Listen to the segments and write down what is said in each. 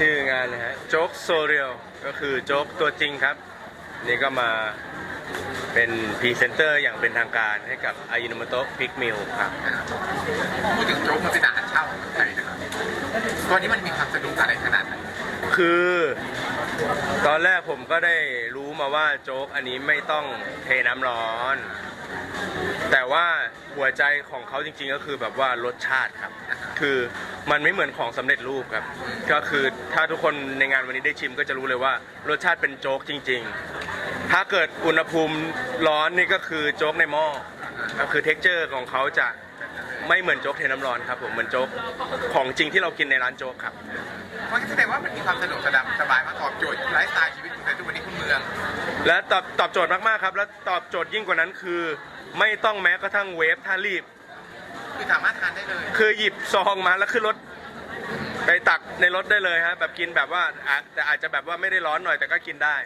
ชื่องานนะฮะโจ๊กโซเรียลก็คือโจ๊กตัวจริงครับ นี่ก็มาเป็นพรีเซนเตอร์อย่างเป็นทางการให้กับอายุน m โต p พิกมิลครับพูดถึงโจ๊กมันเป็นอาหารเช่าของไทยนะครับตัวนี้มันมีความสนุกอะไรขนาดไหนคือ ตอนแรกผมก็ได้รู้มาว่าโจ๊กอันนี้ไม่ต้องเทน้ำร้อน แต่ว่าหัวใจของเขาจริงๆก็คือแบบว่ารสชาติครับ คือมันไม่เหมือนของสำเร็จรูปครับ ก็คือถ้าทุกคนในงานวันนี้ได้ชิมก็จะรู้เลยว่ารสชาติเป็นโจ๊กจริง ๆ ถ้าเกิดอุณหภูมิร้อนนี่ก็คือโจ๊กในหม้อก็คือเท็กเจอร์ของเขาจะไม่เหมือนโจ๊กเทน้ำร้อนครับผมเหมือนโจ๊กของจริงที่เรากินในร้านโจ๊กครับ มันก็แสดงว่ามันมีความสะดวกสบายสบายมาตอบโจทย์ไลฟ์สไตล์ชีวิตของในทุกวันนี้คุณเมือง และตอบตอบโจทย์มากๆครับ และตอบโจทย์ยิ่งกว่านั้นคือ ไม่ต้องแม้กระทั่งเวฟถ้ารีบ คือสามารถทานได้เลย คือหยิบซองมาแล้วขึ้นรถไปตักในรถได้เลยฮะแบบกินแบบว่าอะแต่อาจจะแบบว่าไม่ได้ร้อนหน่อยแต่ก็กินได้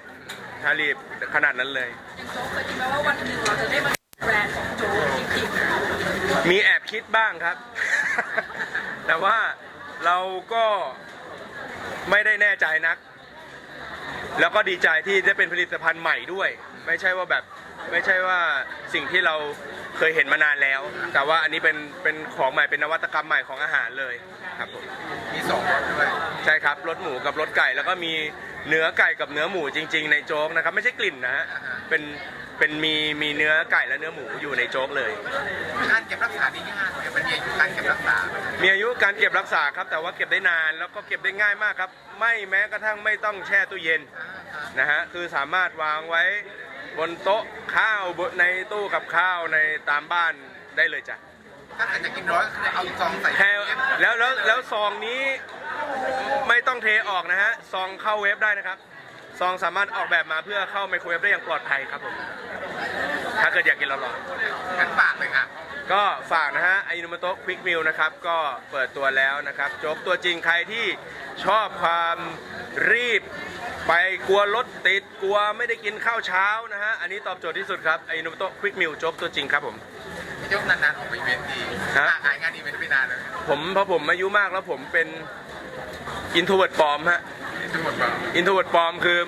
ถ้ารีบขนาดนั้นเลยโจ๊กเคยคิดไหมว่าวันหนึ่งเราจะได้มาแบรนด์ของโจ๊กจริงๆมีแอบคิดบ้างครับ แต่ว่าเราก็ไม่ได้แน่ใจนัก แล้วก็ดีใจที่ได้เป็นผลิตภัณฑ์ใหม่ด้วย ไม่ใช่ว่าแบบไม่ใช่ว่าสิ่งที่เรา เคยเห็นมานานแล้ว แต่ว่าอันนี้เป็นเป็นของใหม่เป็นนวัตกรรมใหม่ของอาหารเลยครับผมมีสองรสด้วยใช่ครับรสหมูกับรสไก่แล้วก็มีเนื้อไก่กับเนื้อหมูจริง ๆ ในโจ๊กนะครับ ไม่ใช่กลิ่นนะฮะเป็นเป็นมีมีเนื้อไก่และเนื้อหมูอยู่ในโจ๊กเลย การเก็บรักษาดีง่ายเลยมันมีอายุการเก็บรักษามีอายุการเก็บรักษาครับ แต่ว่าเก็บได้นานแล้วก็เก็บได้ง่ายมากครับ ไม่แม้กระทั่งไม่ต้องแช่ตู้เย็นนะฮะคือสามารถวางไว้ บนโต๊ะข้าวบนในตู้กับข้าวในตามบ้านได้เลยจ้ะถ้าเกิดจะกินร้อนก็คือเอาซองใส่แค่แล้วแล้วแล้วซองนี้ไม่ต้องเทออกนะฮะซองเข้าเวฟได้นะครับซองสามารถออกแบบมาเพื่อเข้าไมโครเวฟได้อย่างปลอดภัยครับผมถ้าเกิดอยากกินร้อนๆกันปากเลยครับก็ฝากนะฮะไอนุมโตะควิกมิลนะครับก็เปิดตัวแล้วนะครับโจ๊กตัวจริงใครที่ชอบความรีบ ไปกลัวรถติดกลัวไม่ได้กินข้าวเช้านะฮะ อันนี้ตอบโจทย์ที่สุดครับ ไอนุมโตะควิกมิลโจ๊กตัวจริงครับผม พี่โจ๊กนานๆออกไปอีเวนต์ดีฮะห่างหายงานอีเวนต์ไปนานเลยผมพอผมอายุมากแล้วผมเป็นอินโทรเวิร์ดปลอมฮะ ทั้งหมดแบบอินโทรเวิร์ดปลอมคือ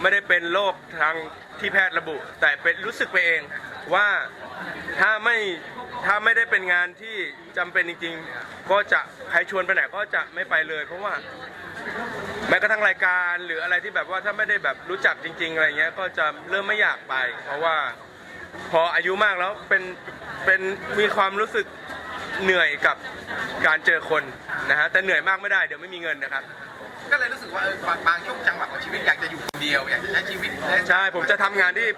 ไม่ได้เป็นโรคทางที่แพทย์ระบุ แต่เป็นรู้สึกไปเองว่าถ้าไม่ ถ้าไม่ได้เป็นงานที่จำเป็นจริงๆ ก็จะใครชวนไปไหนก็จะไม่ไปเลย เพราะว่าแม้กระทั่งรายการหรืออะไรที่แบบว่าถ้าไม่ได้แบบรู้จักจริง ๆ อะไรเงี้ย ก็จะเริ่มไม่อยากไป เพราะว่าพออายุมากแล้วเป็นเป็นมีความรู้สึกเหนื่อยกับการเจอคนนะฮะแต่เหนื่อยมากไม่ได้เดี๋ยวไม่มีเงินนะครับ ก็เลยรู้สึกว่าเออบางบางช่วงจังหวะของชีวิตอยากจะอยู่คนเดียวอยากจะใช้ชีวิตและใช่ผมจะทำงานที่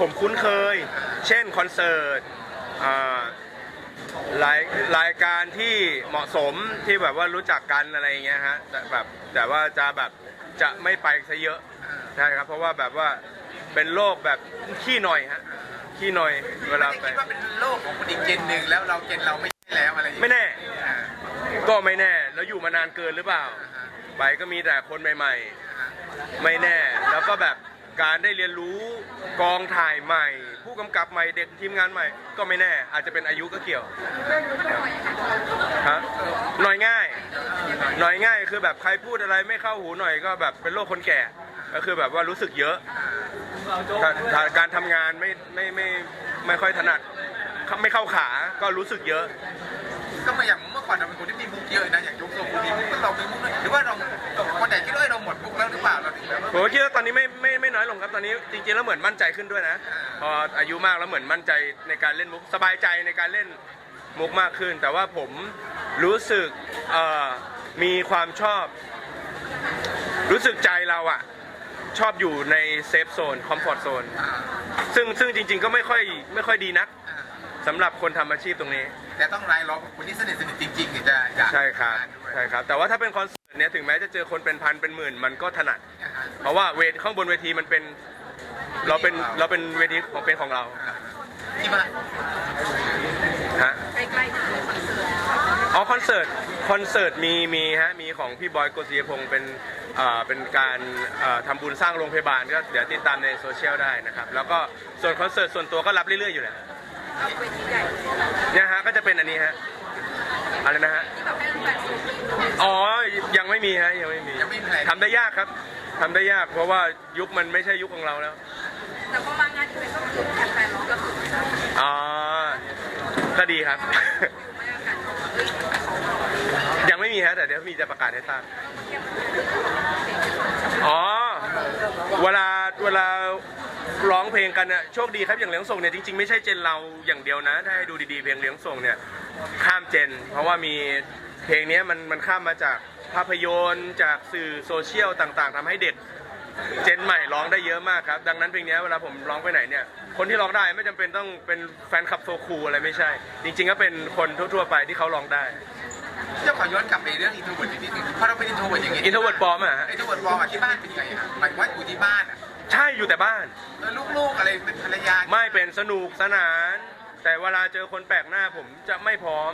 ผมคุ้นเคย เช่นคอนเสิร์ตอ่า รายรายการที่เหมาะสมที่แบบว่ารู้จักกันอะไรอย่างเงี้ยฮะแต่แบบแต่ว่าจะแบบจะไม่ไปซะเยอะใช่ครับ เพราะว่าแบบว่าเป็นโรคแบบขี้หน่อยฮะขี้หน่อยเวลาไม่ไปได้คิดว่าเป็นโลกของคนอีกเจนหนึ่งแล้วเราเจนเราไม่ใช่แล้วอะไรอย่างไม่เงี้ยแน่ ก็ไม่แน่แล้วอยู่มานานเกินหรือเปล่า ไปก็มีแต่คนใหม่ ๆ ไม่แน่ แล้วก็แบบ การได้เรียนรู้กองถ่ายใหม่ ผู้กำกับใหม่เด็กทีมงานใหม่ก็ไม่แน่ อาจจะเป็นอายุก็เกี่ยวฮะหน่อยง่าย หน่อยง่ายคือแบบใครพูดอะไรไม่เข้าหูหน่อยก็แบบเป็นโรคคนแก่ ก็คือแบบว่ารู้สึกเยอะาาการทำงานไม่ไม่ไม่ไม่ค่อยถนัดไม่เข้าขาก็รู้สึกเยอะก็มาอย่างเมื่อก่อนเราเป็นคนที่มีมุกเยอะนะอย่างยกทรงมีมุกเรามีมุกด้วยหรือว่าเราคนไหนคิดว่า ผมก็คิดว่าตอนนี้ไม่ไม่ไม่น้อยลงครับตอนนี้จริงๆแล้วเหมือนมั่นใจขึ้นด้วยนะพออายุมากแล้วเหมือนมั่นใจในการเล่นมุกสบายใจในการเล่นมุกมากขึ้น แต่ว่าผมรู้สึกเอ่อมีความชอบ รู้สึกใจเราอะชอบอยู่ในเซฟโซนคอมฟอร์ทโซนอ่าซึ่งซึ่งจริง ๆ ก็ไม่ค่อยไม่ค่อยดีนักอ่าสำหรับคนทำอาชีพตรงนี้ แต่ต้องรายล้อมกับคนที่สนิทสนิทจริงๆถึงจะอยากใช่ครับทานด้วย ใช่ครับ แต่ว่าถ้าเป็นคอน เสิร์ตเนี้ยถึงแม้จะเจอคนเป็นพันเป็นหมื่นมันก็ถนัดอ่าฮะเพราะว่าเวทข้างบนเวทีมันเป็น เราเป็นเราเป็นเวทีของเป็นของเราอ่าที่ว่าฮะใกล้ๆถึงคอนเสิร์ตอ๋อคอนเสิร์ตคอนเสิร์ตมีมีฮะมีของพี่บอยโกศิยพงศ์เป็นเอ่อเป็นการเอ่อทำบุญสร้างโรงพยาบาลก็เดี๋ยวติดตามในโซเชียลได้นะครับ แล้วก็ส่วนคอนเสิร์ตส่วนตัวก็รับเรื่อยๆอยู่แล้วเอาเวทีใหญ่เนี่ยฮะก็จะเป็นอันนี้ฮะ อะไรนะฮะที่แบบให้แฟนๆซูมอินอ๋อ ยังไม่มีฮะ ยังไม่มียังไม่มีแพลนทำได้ยากครับทำได้ยาก เพราะว่ายุคมันไม่ใช่ยุคของเราแล้ว แต่พอมางานอีเวนต์ก็คือแฟนๆร้องก็คือไม่ได้อ๋อ ก็ดีครับ ไม่อาการเขาเฮ้ยเขายังไม่มีฮะ แต่เดี๋ยวมีจะประกาศให้ทราบอ๋อ เวลาเวลาร้องเพลงกันเนี่ยโชคดีครับอย่างเหลียงส่งเนี่ยจริงๆไม่ใช่เจนเราอย่างเดียวนะ ถ้าให้ดูดีๆเพลงเหลียงส่งเนี่ย ข้ามเจน เพราะว่ามีเพลงเนี้ยมันมันข้ามมาจากภาพยนตร์จากสื่อโซเชียลต่างๆทำให้เด็ก เจนใหม่ร้องได้เยอะมากครับ ดังนั้นเพลงเนี้ยเวลาผมร้องไปไหนเนี่ย คนที่ร้องได้ไม่จำเป็นต้องเป็นแฟนคลับโซคูลอะไรไม่ใช่ จริง ๆ ก็เป็นคนทั่วๆไปที่เขาร้องได้เจ้าขอย้อนกลับไปเรื่องอินโทรเวิร์ดนิดนึงเพราะเราเป็นอินโทรเวิร์ดอย่างงี้ introvert ปลอมอะฮะอินโทรเวิร์ดปลอมอะที่บ้านเป็นยังไงอะหมายถึงว่าอยู่ที่บ้านอะใช่อยู่แต่บ้านเออลูกๆอะไรเป็นภรรยาไม่เป็นสนุกสนาน แต่เวลาเจอคนแปลกหน้าผมจะไม่พร้อม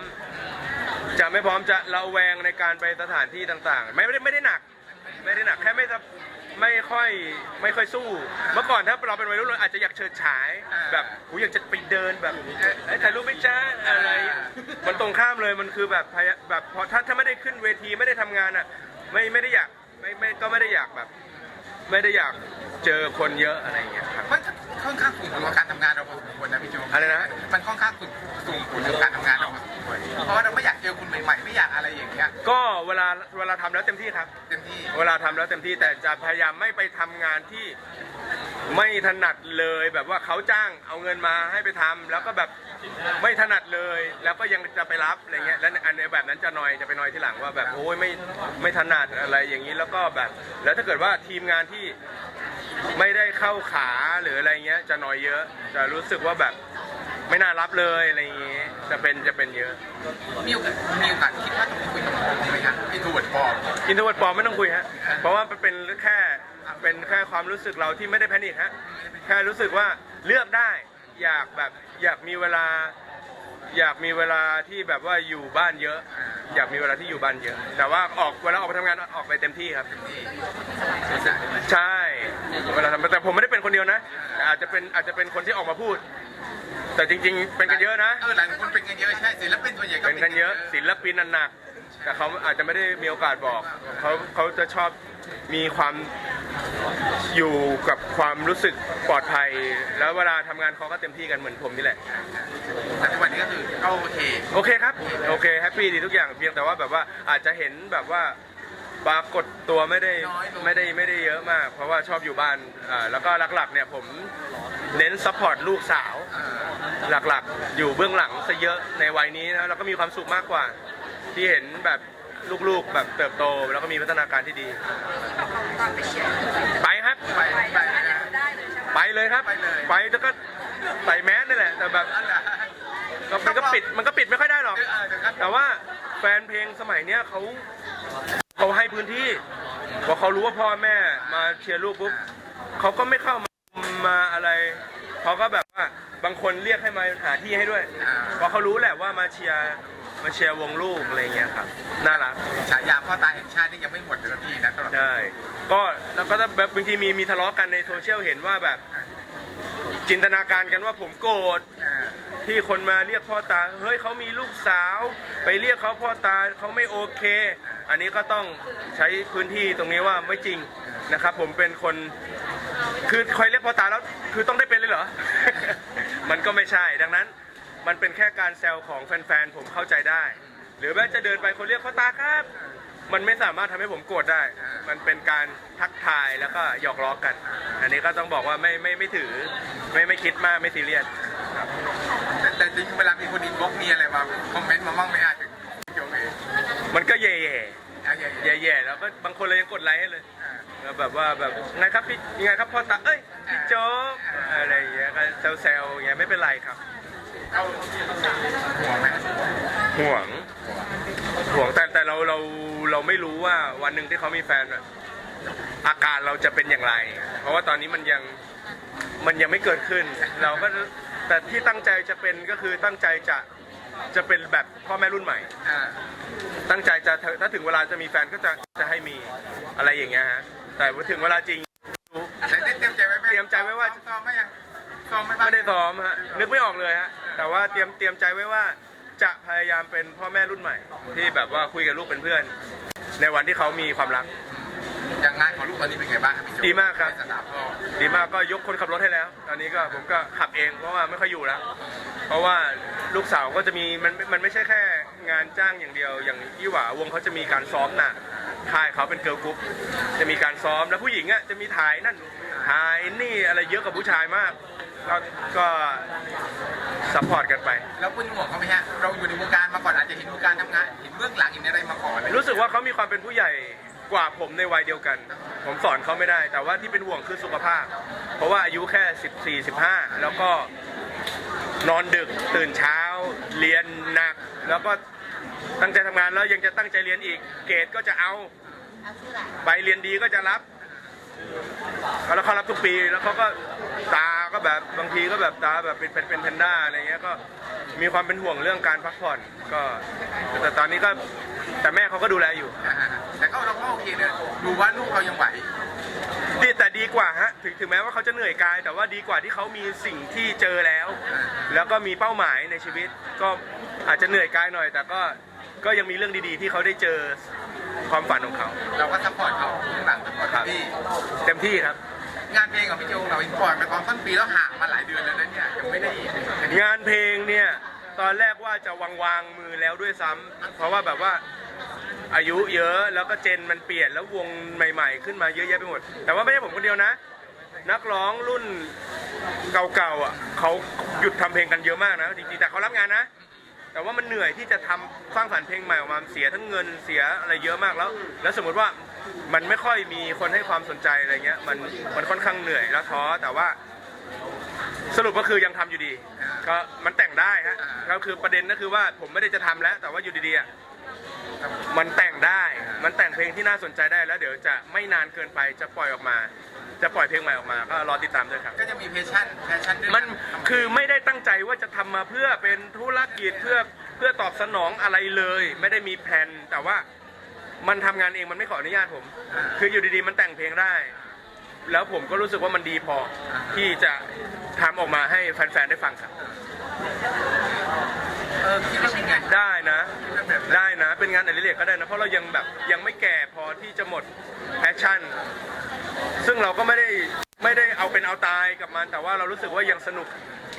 จะไม่พร้อมจะระแวงในการไปสถานที่ต่างๆ ไม่ได้ไม่ได้หนัก ไม่ได้หนักแค่ไม่จะไม่ค่อยไม่ค่อยสู้ เมื่อก่อนถ้าเราเป็นวัยรุ่นเราอาจจะอยากเฉิดฉายแบบกูอยากจะไปเดินแบบเอ้ถ่ายรูปไม่จ้าอะไร มันตรงข้ามเลยมันคือแบบแบบพอถ้าถ้าไม่ได้ขึ้นเวทีไม่ได้ทำงานอะ ไม่ไม่ได้อยากไม่ไม่ก็ไม่ได้อยากแบบ ไม่ได้อยากเจอคนเยอะอะไรอย่างเงี้ยครับ ค่อนข้างสุ่มผลกับการทำงานเราพอสมควรนะพี่โจอะไรนะ มันค่อนข้างสุ่มสุ่มผลกับการทำงานเราพอสมควรเพราะว่าเราไม่อยากเจอคนใหม่ๆไม่อยากอะไรอย่างเงี้ยก็เวลาเวลาทำแล้วเต็มที่ครับ เต็มที่เวลาทำแล้วเต็มที่แต่จะพยายามไม่ไปทำงานที่ไม่ถนัดเลยแบบว่าเขาจ้างเอาเงินมาให้ไปทำแล้วก็แบบไม่ถนัดเลย แล้วก็ยังจะไปรับอะไรเงี้ยแล้วอันในแบบนั้นจะนอยจะไปนอยที่หลังว่าแบบโอ้ยไม่ไม่ถนัดอะไรอย่างนี้แล้วก็แบบ แล้วถ้าเกิดว่าทีมงานที่ ไม่ได้เข้าขาหรืออะไรเงี้ย จะนอยเยอะ จะรู้สึกว่าแบบไม่น่ารับเลยอะไรอย่างงี้ จะเป็นจะเป็นเยอะมีโอกาสมีโอกาสคิดว่าต้องคุยกับผมใช่ไหมครับอินโทรเวิร์ดปลอมอินโทรเวิร์ดปลอมไม่ต้องคุยฮะเพราะว่ามันเป็นแค่เป็นแค่ความรู้สึกเราที่ไม่ได้แพนิคฮะแค่รู้สึกว่าเลือกได้อยากแบบอยากมีเวลา อยากมีเวลาที่แบบว่าอยู่บ้านเยอะ อยากมีเวลาที่อยู่บ้านเยอะ แต่ว่าออกเวลาออกไปทำงานออกไปเต็มที่ครับ ใช่ เวลาทำแต่ผมไม่ได้เป็นคนเดียวนะแต่อาจจะเป็นอาจจะเป็นคนที่ออกมาพูด แต่จริง ๆ เป็นกันเยอะนะ เออหลายคนเป็นกันเยอะใช่ศิลปินส่วนใหญ่ก็เป็นกันเยอะ ศิลปินนันหนักแต่เขาอาจจะไม่ได้มีโอกาสบอกเขาเขาจะชอบมีความอยู่กับความรู้สึกปลอดภัย แล้วเวลาทำงานเขาก็เต็มที่กันเหมือนผมนี่แหละแต่ทุกวันนี้ก็คือก็โอเค โอเคครับ โอเคแฮปปี้ดีทุกอย่างเพียงแต่ว่าแบบว่าอาจจะเห็นแบบว่า ปรากฏตัวไม่ได้ไม่ได้ไม่ได้เยอะมาก เพราะว่าชอบอยู่บ้านอ่าแล้วก็หลักๆเนี่ยผมเน้นซัพพอร์ตลูกสาวเออหลักๆ อยู่เบื้องหลังซะเยอะในวัยนี้นะแล้วก็มีความสุขมากกว่า ที่เห็นแบบลูกๆแบบเติบโต แล้วก็มีพัฒนาการที่ดีแบบเราตามไปเชียร์ไปครับ ไปไปไปอันนี้นะคือได้เลยใช่ไหมไปเลยครับ ไปเลย ไปแล้วก็ใส่แมสนี่แหละแต่แบบนั่นแหละก็มันก็ปิดมันก็ปิดไม่ค่อยได้หรอก เออเดี๋ยวครับ แต่ว่าแฟนเพลงสมัยเนี้ยเขา เขาให้พื้นที่พอเขารู้ว่าพ่อแม่มาเชียร์ลูกปุ๊บเขาก็ไม่เข้ามามาอะไรเขาก็แบบว่าบางคนเรียกให้มาหาที่ให้ด้วยอ่าเพราะเขารู้แหละว่ามาเชียร์มาเชียร์วงลูกอะไรเงี้ยครับน่ารักฉายาพ่อตาแห่งชาตินี่ยังไม่หมดเลยนะพี่นะตลอดใช่ก็แล้วก็แบบบางทีมีมีทะเลาะกันในโซเชียลเห็นว่าแบบ จินตนาการกันว่าผมโกรธที่คนมาเรียกพ่อตา เฮ้ยเขามีลูกสาว ไปเรียกเขาพ่อตาเขาไม่โอเค อันนี้ก็ต้องใช้พื้นที่ตรงนี้ว่าไม่จริงนะครับ ผมเป็นคนคือคอยเรียกพ่อตาแล้วคือต้องได้เป็นเลยเหรอ มันก็ไม่ใช่ดังนั้น มันเป็นแค่การแซวของแฟนๆผมเข้าใจได้ หรือแม้จะเดินไปคนเรียกพ่อตาครับ มันไม่สามารถทำให้ผมโกรธได้ มันเป็นการทักทายแล้วก็หยอกล้อกัน อันนี้ก็ต้องบอกว่าไม่ไม่ไม่ถือ ไม่ไม่คิดมากไม่ซีเรียส แต่แต่จริงเวลามีคนอินบ็อกซ์มีอะไรมาคอมเมนต์มาบ้างไหมอาถึงพี่โจเองมันก็แย่อะอย่างๆแย่ๆแล้วก็บางคนเลยยังกดไลค์ให้เลยแล้วแบบว่าแบบไงครับพี่ยังไงครับพ่อตาเอ้ยพี่โจ๊กอะไรอย่างเงี้ยก็แซวๆอย่างเงี้ยไม่เป็นไรครับ เอาหัวไหมห่วงห่วงแต่แต่เราเราเราไม่รู้ว่าวันหนึ่งที่เขามีแฟนอะอาการเราจะเป็นอย่างไร เพราะว่าตอนนี้มันยัง มันยังไม่เกิดขึ้น เราก็แต่ที่ตั้งใจจะเป็นก็คือตั้งใจจะจะเป็นแบบพ่อแม่รุ่นใหม่ อ่าตั้งใจจะถ้าถึงเวลาจะมีแฟนก็จะจะให้มีอะไรอย่างเงี้ยฮะแต่ว่าถึงเวลาจริง แต่ได้เตรียมใจไว้ไหมเตรียมใจไว้ว่า ซ้อมไหมยังซ้อมไหมบ้างไม่ได้ซ้อมฮะนึกไม่ออกเลยฮะแต่ว่าเตรียมเตรียมใจไว้ว่าจะพยายามเป็นพ่อแม่รุ่นใหม่ ที่แบบว่าคุยกับลูกเป็นเพื่อน ในวันที่เขามีความรัก ตอนนี้เป็นไงบ้างครับพี่โจ๊ดีมากครับ ในสนามก็ดีมากก็ยกคนขับรถให้แล้ว ตอนนี้ก็ผมก็ขับเองเพราะว่าไม่ค่อยอยู่แล้ว เพราะว่าลูกสาวก็จะมีมันมันไม่ใช่แค่งานจ้างอย่างเดียว อย่างยี่หว่าวงเขาจะมีการซ้อมหนักค่ายเขาเป็นเกิร์ลกรุ๊ปจะมีการซ้อมแล้วผู้หญิงอะจะมีถ่ายนั่นถ่ายนี่อะไรเยอะกว่าผู้ชายมากก็ก็ซัพพอร์ตกันไป แล้วเป็นห่วงเขาไหมฮะ เราอยู่ในวงการมาก่อนอาจจะเห็นวงการทำงาน เห็นเบื้องหลังเห็นอะไรมาก่อนรู้สึกว่าเขามีความเป็นผู้ใหญ่ กว่าผมในวัยเดียวกัน ผมสอนเขาไม่ได้ แต่ว่าที่เป็นห่วงคือสุขภาพ เพราะว่าอายุแค่ 14 15 แล้วก็นอนดึกตื่นเช้า เรียนหนัก แล้วก็ตั้งใจทำงานแล้วยังจะตั้งใจเรียนอีก เกรดก็จะเอาใบเรียนดีก็จะรับแล้วเขารับทุกปีแล้วเขาก็ตาก็แบบบางทีก็แบบตาแบบเป็นเป็นเป็นแพนด้าอะไรเงี้ยก็มีความเป็นห่วงเรื่องการพักผ่อนก็ แต่ตอนนี้ก็แต่แม่เขาก็ดูแลอยู่ เราก็โอเคเนี่ยดูว่าลูกเรายังไหว ดีแต่ดีกว่าฮะถึงถึงแม้ว่าเขาจะเหนื่อยกาย แต่ว่าดีกว่าที่เขามีสิ่งที่เจอแล้ว แล้วก็มีเป้าหมายในชีวิต ก็อาจจะเหนื่อยกายหน่อย แต่ก็ก็ยังมีเรื่องดีๆ ที่เขาได้เจอความฝันของเขาเราก็ซัพพอร์ตเขาข้างหลังซัพพอร์ตพี่เต็มที่ครับ งานเพลงของพี่โจเราอินปล่อยไปตอนต้นปีแล้วห่างมาหลายเดือนแล้วนะเนี่ยยังไม่ได้งานเพลงเนี่ยตอนแรกว่าจะวางวางมือแล้วด้วยซ้ำเพราะว่าแบบว่า อายุเยอะแล้วก็เจนมันเปลี่ยนแล้ววงใหม่ ๆ ขึ้นมาเยอะแยะไปหมด แต่ว่าไม่ใช่ผมคนเดียวนะ นักร้องรุ่นเก่าๆอะเขาหยุดทำเพลงกันเยอะมากนะจริงๆแต่เขารับงานนะ แต่ว่ามันเหนื่อยที่จะทำสร้างสรรค์เพลงใหม่ออกมาเสียทั้งเงินเสียอะไรเยอะมากแล้ว แล้วสมมติว่ามันไม่ค่อยมีคนให้ความสนใจอะไรเงี้ยมันมันค่อนข้างเหนื่อยแล้วท้อแต่ว่าสรุปก็คือยังทำอยู่ดี ก็มันแต่งได้ฮะก็คือประเด็นก็คือว่าผมไม่ได้จะทำแล้ว แต่ว่าอยู่ดีๆอะ มันแต่งได้ มันแต่งเพลงที่น่าสนใจได้แล้วเดี๋ยวจะไม่นานเกินไปจะปล่อยออกมา จะปล่อยเพลงใหม่ออกมาก็รอติดตามด้วยครับ ก็จะมีเพชชั่นแพชชั่นด้วยมันคือไม่ได้ตั้งใจว่าจะทำมาเพื่อเป็นธุรกิจเพื่อเพื่อตอบสนองอะไรเลย ไม่ได้มีแผนแต่ว่ามันทำงานเองมันไม่ขออนุญาตผม คืออยู่ดีๆมันแต่งเพลงได้ แล้วผมก็รู้สึกว่ามันดีพอที่จะทำออกมาให้แฟนๆได้ฟังครับ เออคิดว่าเป็นไงได้นะ คิดว่าแบบนั้นได้นะ เป็นงานอดิเรกก็ได้นะ เพราะเรายังแบบยังไม่แก่พอที่จะหมดแพชชั่น ซึ่งเราก็ไม่ได้ไม่ได้เอาเป็นเอาตายกับมัน แต่ว่าเรารู้สึกว่ายังสนุก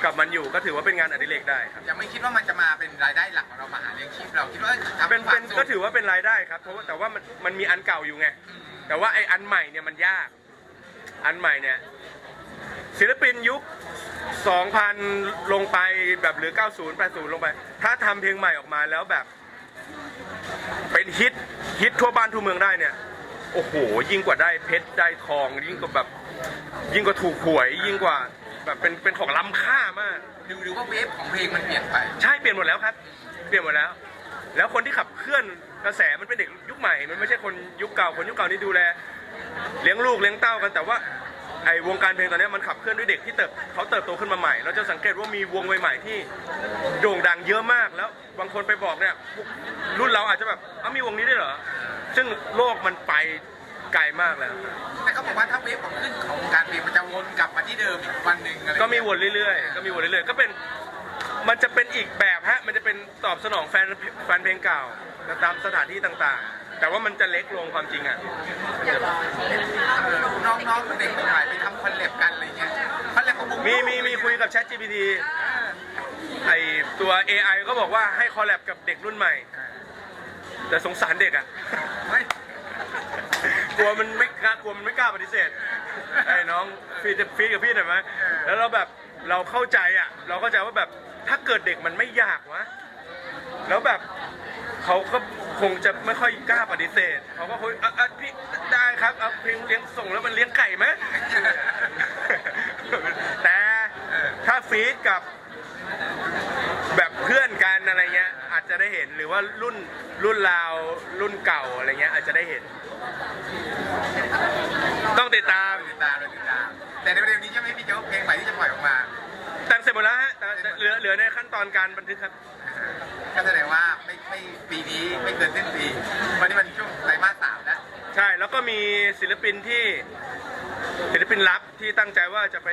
กับมันอยู่ก็ถือว่าเป็นงานอดิเรกได้ครับยังไม่คิดว่ามันจะมาเป็นรายได้หลักของเรามาหาเลี้ยงชีพเราคิดว่าทำเป็นควาเป็มนสุขก็ถือว่าเป็นรายได้ครับเพราะว่าแต่ว่ามันมันมีอันเก่าอยู่ไง แต่ว่าไออันใหม่เนี่ยมันยาก อันใหม่เนี่ยศิลปินยุค 2000 ลงไปแบบหรือ 90 80 ลงไป ถ้าทำเพลงใหม่ออกมาแล้วแบบ เป็นฮิตฮิตทั่วบ้านทั่วเมืองได้เนี่ย โอ้โห ยิ่งกว่าได้เพชรได้ทอง ยิ่งกว่าแบบ ยิ่งกว่าถูกหวย ยิ่งกว่าแบบเป็นเป็นของล้ำค่ามากหรือหรือว่าเวฟของเพลงมันเปลี่ยนไป ใช่เปลี่ยนหมดแล้วครับ เปลี่ยนหมดแล้ว แล้วคนที่ขับเคลื่อนกระแสมันเป็นเด็กยุคใหม่ มันไม่ใช่คนยุคเก่าคนยุคเก่านี่ดูแล เลี้ยงลูกเลี้ยงเต้ากันแต่ว่า ไอ้วงการเพลงตอนนี้มันขับเคลื่อนด้วยเด็กที่เติบเขาเติบโตขึ้นมาใหม่ เราจะสังเกตว่ามีวงใหม่ๆที่โด่งดังเยอะมากแล้วบางคนไปบอกเนี่ยรุ่นเราอาจจะแบบอ้าวมีวงนี้ด้วยเหรอ ซึ่งโลกมันไปไกลมากแล้ว แต่เขาบอกว่าถ้าเวฟของขึ้นของวงการเพลงมันจะวนกลับมาที่เดิมอีกวันหนึ่งอะไรก็มีวนเรื่อยๆ ก็มีวนเรื่อยๆ ก็เป็นมันจะเป็นอีกแบบฮะ มันจะเป็นตอบสนองแฟนแฟนเพลงเก่าตามสถานที่ต่างๆ แต่ว่ามันจะเล็กลงความจริงอะ น้องๆเด็กใหม่ๆไปทำคอนแลบกันอะไรเงี้ยคอนแลบของวงมีมีมีคุยกับ Chat GPT ไอตัว AI ก็บอกว่าให้คอลแลบกับเด็กรุ่นใหม่ แต่สงสารเด็กอะ เฮ้ยกลัวมันไม่กล้ากลัวมันไม่กล้าปฏิเสธไอ้น้องฟีจะฟีกับพี่หน่อยไหมแล้วเราแบบเราเข้าใจอะ เราเข้าใจว่าแบบถ้าเกิดเด็กมันไม่ยากวะแล้วแบบเขาก็ คงจะไม่ค่อยกล้าปฏิเสธเขาก็คุยอะอะพี่ได้ครับเอาเพลงเลี้ยงส่งแล้วมันเลี้ยงไก่ไหม แต่ถ้าฟีดกับแบบเพื่อนกันอะไรเงี้ย อาจจะได้เห็นหรือว่ารุ่นรุ่นราวรุ่นเก่าอะไรเงี้ย อาจจะได้เห็น ต้องติดตามติดตามเลยติดตาม แต่ในเร็วๆนี้ใช่ไหมพี่โจ๊กเพลงใหม่ที่จะปล่อยออกมาแต่งเสร็จหมดแล้วฮะแต่แต่ เหลือเหลือในขั้นตอนการบันทึกครับ ก็แสดงว่าไม่ไม่ปีนี้ไม่เกินสิ้นปีวันนี้มันช่วงไตรมาสสามแล้วใช่แล้วก็มีศิลปินที่ศิลปินลับที่ตั้งใจว่าจะไป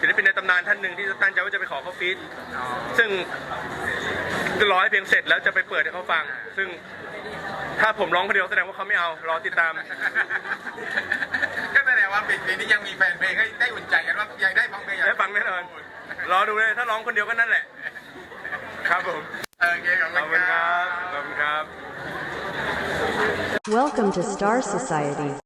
ศิลปินในตำนานท่านหนึ่งที่ตั้งใจว่าจะไปขอเขาฟีดอ๋อซึ่งจะรอให้เพลงเสร็จแล้วจะไปเปิดให้เขาฟัง ซึ่งถ้าผมร้องคนเดียวแสดงว่าเขาไม่เอารอติดตาม ก็แสดงว่าเพลงนี้ยังมีแฟนเพลงให้ได้อุ่นใจกันว่ายังได้ฟังเพลงได้ฟังแน่นอน รอดูเลยถ้าร้องคนเดียวก็นั่นแหละ ครับผม โอเคขอบขอบคุคุณณคครัรับ บ ขอบคุณครับ Welcome to Star Society.